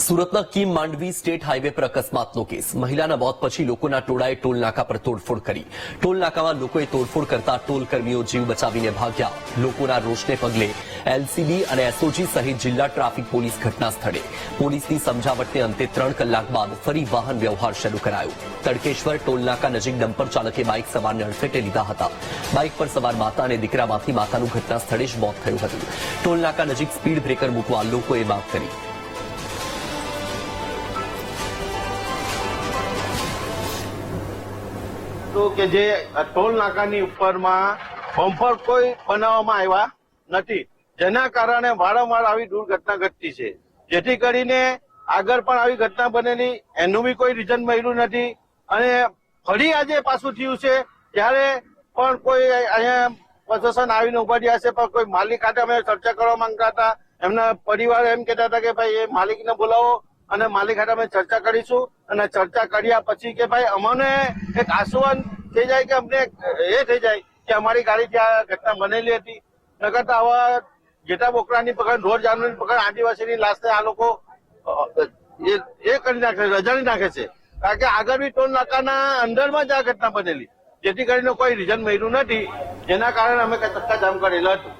સુરતના Kim Mandvi state highway પર અકસ્માતનો કેસ. મહિલાના મોત પછી લોકોના ટોળાએ ટોલ નાકા પર તોડફોડ કરી. ટોલ નાકામાં લોકોએ તોડફોડ કરતા ટોલ કર્મીઓ જીવ બચાવીને ભાગ્યા. લોકોના રોષને પગલે એલસીબી અને એસઓજી સહિત જિલ્લા ટ્રાફિક પોલીસ ઘટના સ્થળે. પોલીસની સમજાવટને અંતે ત્રણ કલાક બાદ ફરી વાહન વ્યવહાર શરૂ કરાયો. તડકેશ્વર ટોલ નાકા નજીક ડમ્પર ચાલકે બાઇક સવારને અડફેટે લીધા હતા. બાઇક પર સવાર માતા અને દીકરામાંથી માતાનું ઘટના સ્થળે જ મોત થયું હતું. ટોલ નાકા નજીક સ્પીડ બ્રેકર મૂકવા લોકોએ માંગ કરી. તો કે જે ટોલ નાકાની ઉપરમાં બમ્પર કોઈ બનાવવામાં આવ્યા નથી. જેના કારણે વારંવાર આવી દુર્ઘટના ઘટતી છે. જેથી કરીને આગળ પણ આવી ઘટના બનેલી, એનું બી કોઈ રીઝન મળ્યું નથી. અને ફરી આજે પાછું થયું છે, ત્યારે પણ કોઈ અહીંયા પ્રશાસન આવીને ઊભા રહ્યા છે, પણ કોઈ માલિક સાથે અમે ચર્ચા કરવા માંગતા હતા. એમના પરિવાર એમ કહેતા હતા કે ભાઈ, એ માલિકને બોલાવો અને માલિક સાથે અમે ચર્ચા કરીશું અને ચર્ચા કર્યા પછી કે ભાઈ અમને એક આશ્વાસન થઈ જાય કે અમને એ થઈ જાય કે અમારી ગાડી ત્યાં ઘટના બનેલી હતી. નકર આવા જેટા બોકરાની પકડ, ઢોર જાનવરની પકડ, આદિવાસીની લાશને આ લોકો એ કરી નાખે રજાણી નાખે છે. કારણ કે આગળ બી ટોલ નાકાના અંદરમાં જ આ ઘટના બનેલી. જેથી કરીને કોઈ રીઝન મળ્યું નથી. જેના કારણે અમે ચક્કા જામ કરેલા હતું.